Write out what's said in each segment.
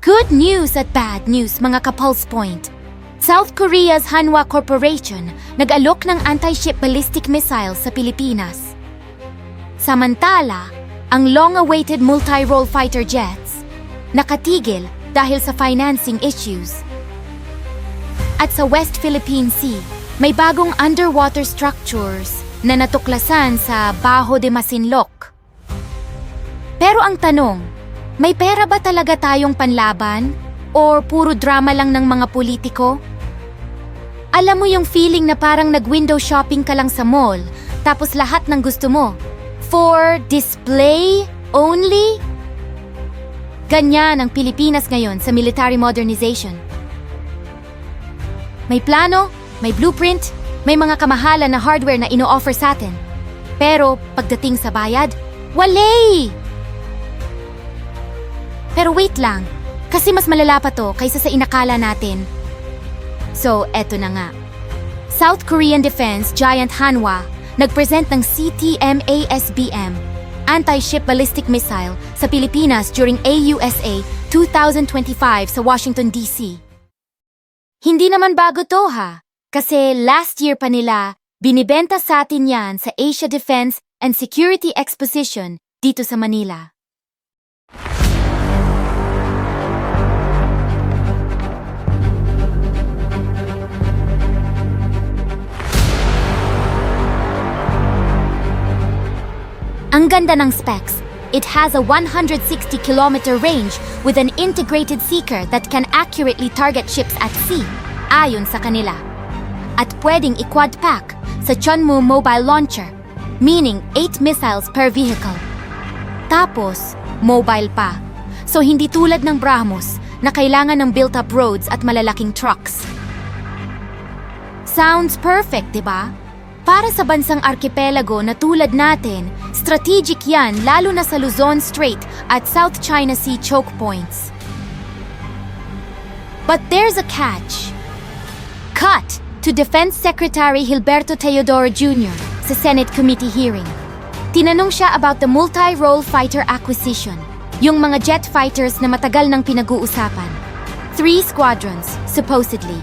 Good news at bad news mga ka-Pulse Point. South Korea's Hanwha Corporation nag-alok ng anti-ship ballistic missile sa Pilipinas. Samantala, ang long-awaited multi-role fighter jets nakatigil dahil sa financing issues. At sa West Philippine Sea, may bagong underwater structures na natuklasan sa Baho de Masinloc. Pero ang tanong, may pera ba talaga tayong panlaban? Or puro drama lang ng mga politiko? Alam mo yung feeling na parang nag-window shopping ka lang sa mall, tapos lahat ng gusto mo. For display only? Ganyan ang Pilipinas ngayon sa military modernization. May plano, may blueprint, may mga kamahalan na hardware na ino-offer sa atin. Pero pagdating sa bayad, walay! Pero wait lang, kasi mas malala pa to kaysa sa inakala natin. So, eto na nga. South Korean Defense Giant Hanwha nagpresent ng CTMASBM, anti-ship ballistic missile, sa Pilipinas during AUSA 2025 sa Washington, D.C. Hindi naman bago to ha, kasi last year pa nila binibenta sa atin yan sa Asia Defense and Security Exposition dito sa Manila. Ang ganda ng specs. It has a 160-kilometer range with an integrated seeker that can accurately target ships at sea, ayon sa kanila. At pwedeng i-quad pack sa Chunmoo mobile launcher, meaning 8 missiles per vehicle. Tapos, mobile pa. So hindi tulad ng Brahmos na kailangan ng built-up roads at malalaking trucks. Sounds perfect, di ba? Para sa bansang arkipelago na tulad natin, strategic yan lalo na sa Luzon Strait at South China Sea choke points. But there's a catch. Cut to Defense Secretary Hilberto Teodoro Jr. sa Senate Committee hearing. Tinanong siya about the multi-role fighter acquisition, yung mga jet fighters na matagal nang pinag-uusapan. Three squadrons, supposedly.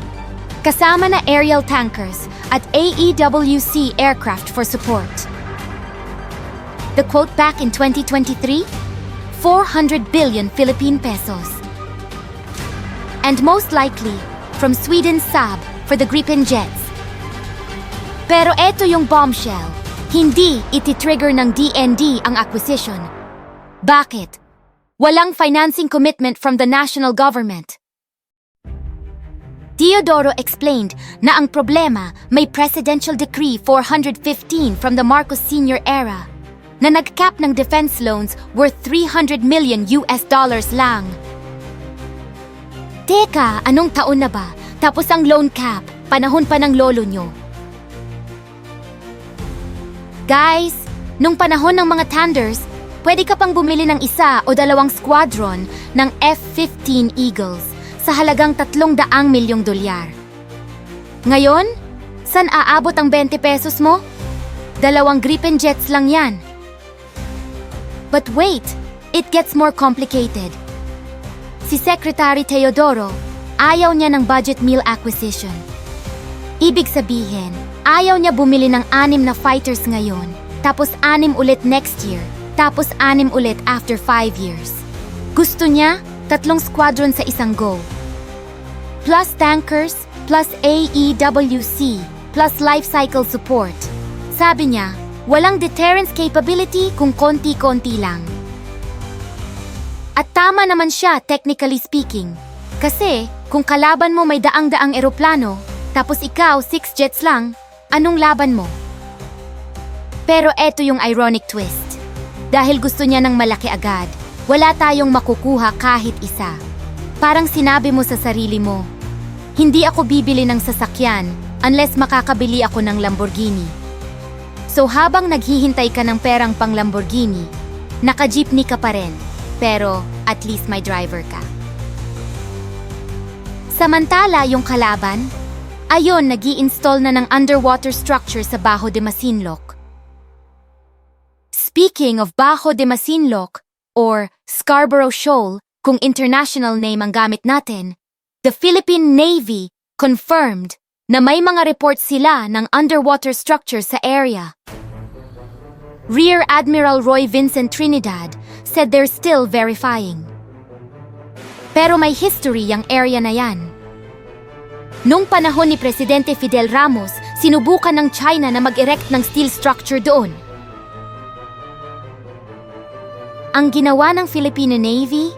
Kasama na aerial tankers at AEWC aircraft for support. The quote back in 2023? 400 billion Philippine pesos. And most likely, from Sweden's Saab for the Gripen jets. Pero eto yung bombshell. Hindi iti-trigger ng DND ang acquisition. Bakit? Walang financing commitment from the national government. Diodoro explained na ang problema may Presidential Decree 415 from the Marcos Sr. era na nag-cap ng defense loans worth 300 million US dollars lang. Teka, anong taon na ba? Tapos ang loan cap, panahon pa ng lolo nyo. Guys, nung panahon ng mga Thunders, pwede ka pang bumili ng isa o dalawang squadron ng F-15 Eagles sa halagang 300 milyong dolyar. Ngayon, san aabot ang 20 pesos mo? Dalawang Gripen jets lang yan. But wait, it gets more complicated. Si Secretary Teodoro, ayaw niya ng budget meal acquisition. Ibig sabihin, ayaw niya bumili ng anim na fighters ngayon, tapos anim ulit next year, tapos anim ulit after five years. Gusto niya, tatlong squadron sa isang go. Plus tankers, plus AEWC, plus life cycle support. Sabi niya, walang deterrence capability kung konti-konti lang. At tama naman siya, technically speaking. Kasi, kung kalaban mo may daang-daang eroplano, tapos ikaw six jets lang, anong laban mo? Pero eto yung ironic twist. Dahil gusto niya ng malaki agad, wala tayong makukuha kahit isa. Parang sinabi mo sa sarili mo, hindi ako bibili ng sasakyan unless makakabili ako ng Lamborghini. So habang naghihintay ka ng perang pang Lamborghini, naka-jeepney ka pa rin, pero at least may driver ka. Samantala yung kalaban, ayon nag install na ng underwater structure sa Baho de Masinloc. Speaking of Bajo de Masinloc, or Scarborough Shoal, kung international name ang gamit natin, the Philippine Navy confirmed na may mga reports sila ng underwater structure sa area. Rear Admiral Roy Vincent Trinidad said they're still verifying. Pero may history ang area na yan. Nung panahon ni Presidente Fidel Ramos, sinubukan ng China na mag-erect ng steel structure doon. Ang ginawa ng Filipino Navy?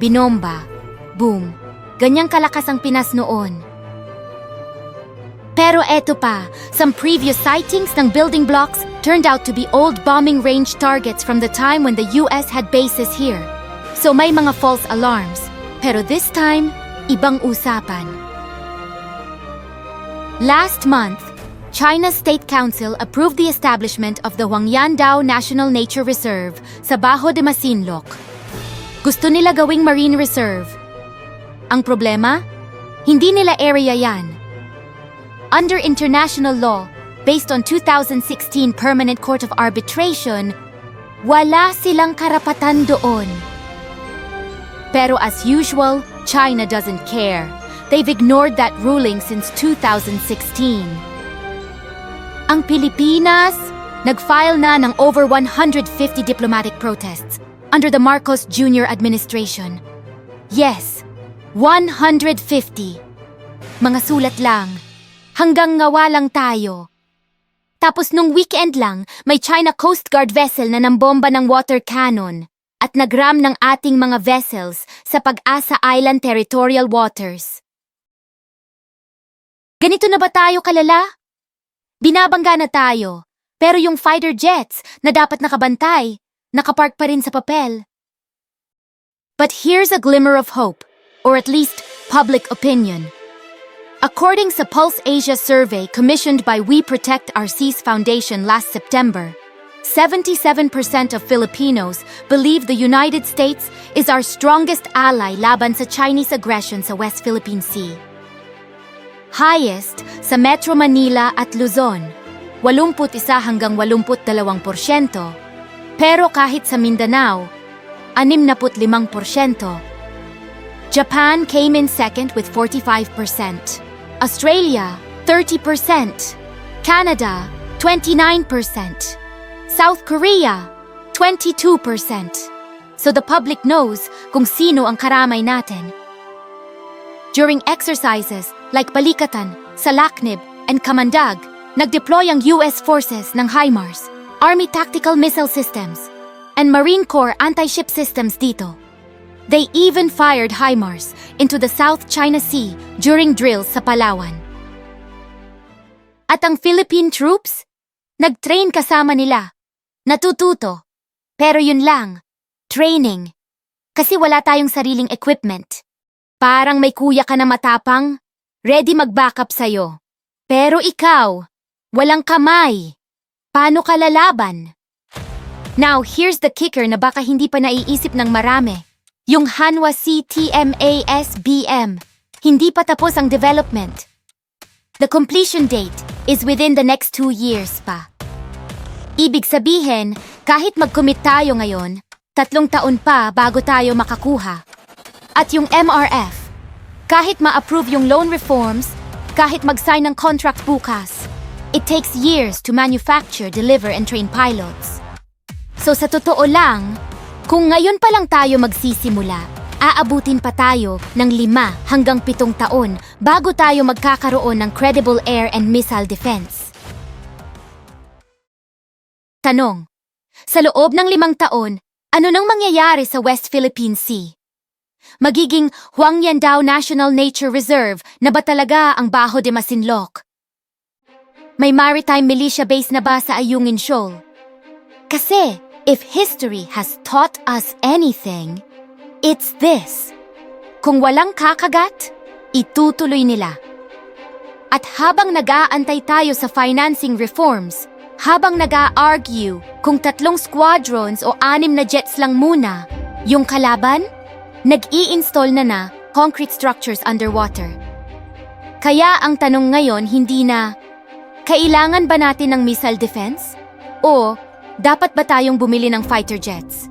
Binomba. Boom. Ganyang kalakas ang Pinas noon. Pero eto pa, some previous sightings ng building blocks turned out to be old bombing range targets from the time when the US had bases here. So may mga false alarms. Pero this time, ibang usapan. Last month, China's State Council approved the establishment of the Huangyandao National Nature Reserve sa Bajo de Masinloc. Gusto nila gawing marine reserve. Ang problema? Hindi nila area yan. Under international law, based on 2016 Permanent Court of Arbitration, wala silang karapatan doon. Pero as usual, China doesn't care. They've ignored that ruling since 2016. Ang Pilipinas, nag-file na ng over 150 diplomatic protests under the Marcos Jr. administration. Yes, 150. Mga sulat lang. Hanggang ngawa lang tayo. Tapos nung weekend lang, may China Coast Guard vessel na nambomba ng water cannon at nagram ng ating mga vessels sa Pag-asa Island territorial waters. Ganito na ba tayo kalala? Binabangga na tayo, pero yung fighter jets na dapat nakabantay, nakapark pa rin sa papel. But here's a glimmer of hope, or at least public opinion. According sa Pulse Asia survey commissioned by We Protect Our Seas Foundation last September, 77% of Filipinos believe the United States is our strongest ally laban sa Chinese aggression sa West Philippine Sea. Highest sa Metro Manila at Luzon, 81 hanggang 82%. Pero kahit sa Mindanao, 65%. Japan came in second with 45%. Australia, 30%. Canada, 29%. South Korea, 22%. So the public knows kung sino ang karamay natin. During exercises like Balikatan, Salaknib, and Kamandag, nagdeploy ang US forces ng HIMARS, Army Tactical Missile Systems, and Marine Corps anti-ship systems dito. They even fired HIMARS into the South China Sea during drills sa Palawan. At ang Philippine troops? Nag-train kasama nila. Natututo. Pero yun lang. Training. Kasi wala tayong sariling equipment. Parang may kuya ka na matapang, ready mag-backup sa'yo. Pero ikaw, walang kamay. Paano ka lalaban? Now, here's the kicker na baka hindi pa naiisip ng marami. Yung Hanwha CTMASBM, hindi pa tapos ang development. The completion date is within the next two years pa. Ibig sabihin, kahit mag-commit tayo ngayon, tatlong taon pa bago tayo makakuha. At yung MRF, kahit ma-approve yung loan reforms, kahit mag-sign ng contract bukas, it takes years to manufacture, deliver, and train pilots. So sa totoo lang, kung ngayon pa lang tayo magsisimula, aabutin pa tayo ng lima hanggang pitong taon bago tayo magkakaroon ng credible air and missile defense. Tanong, sa loob ng limang taon, ano nang mangyayari sa West Philippine Sea? Magiging Huangyandao National Nature Reserve na ba talaga ang Bajo de Masinloc? May maritime militia base na ba sa Ayungin Shoal? Kasi, if history has taught us anything, it's this. Kung walang kakagat, itutuloy nila. At habang nag-aantay tayo sa financing reforms, habang nag-a-argue kung tatlong squadrons o anim na jets lang muna, yung kalaban, nag-i-install na na concrete structures underwater. Kaya ang tanong ngayon hindi na, kailangan ba natin ng missile defense? O dapat ba tayong bumili ng fighter jets?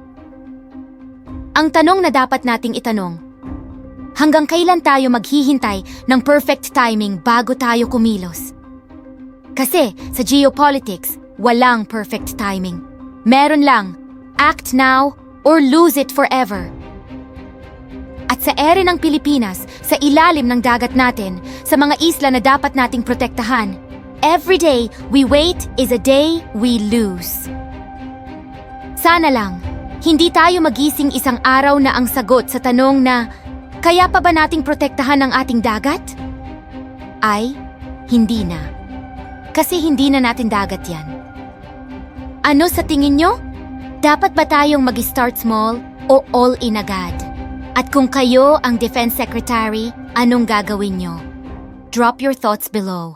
Ang tanong na dapat nating itanong, hanggang kailan tayo maghihintay ng perfect timing bago tayo kumilos? Kasi sa geopolitics, walang perfect timing. Meron lang, act now or lose it forever. At sa ere ng Pilipinas, sa ilalim ng dagat natin, sa mga isla na dapat nating protektahan, every day we wait is a day we lose. Sana lang, hindi tayo magising isang araw na ang sagot sa tanong na, kaya pa ba nating protektahan ang ating dagat? Ay, hindi na. Kasi hindi na natin dagat yan. Ano sa tingin nyo? Dapat ba tayong mag-start small o all in agad? At kung kayo ang Defense Secretary, anong gagawin nyo? Drop your thoughts below.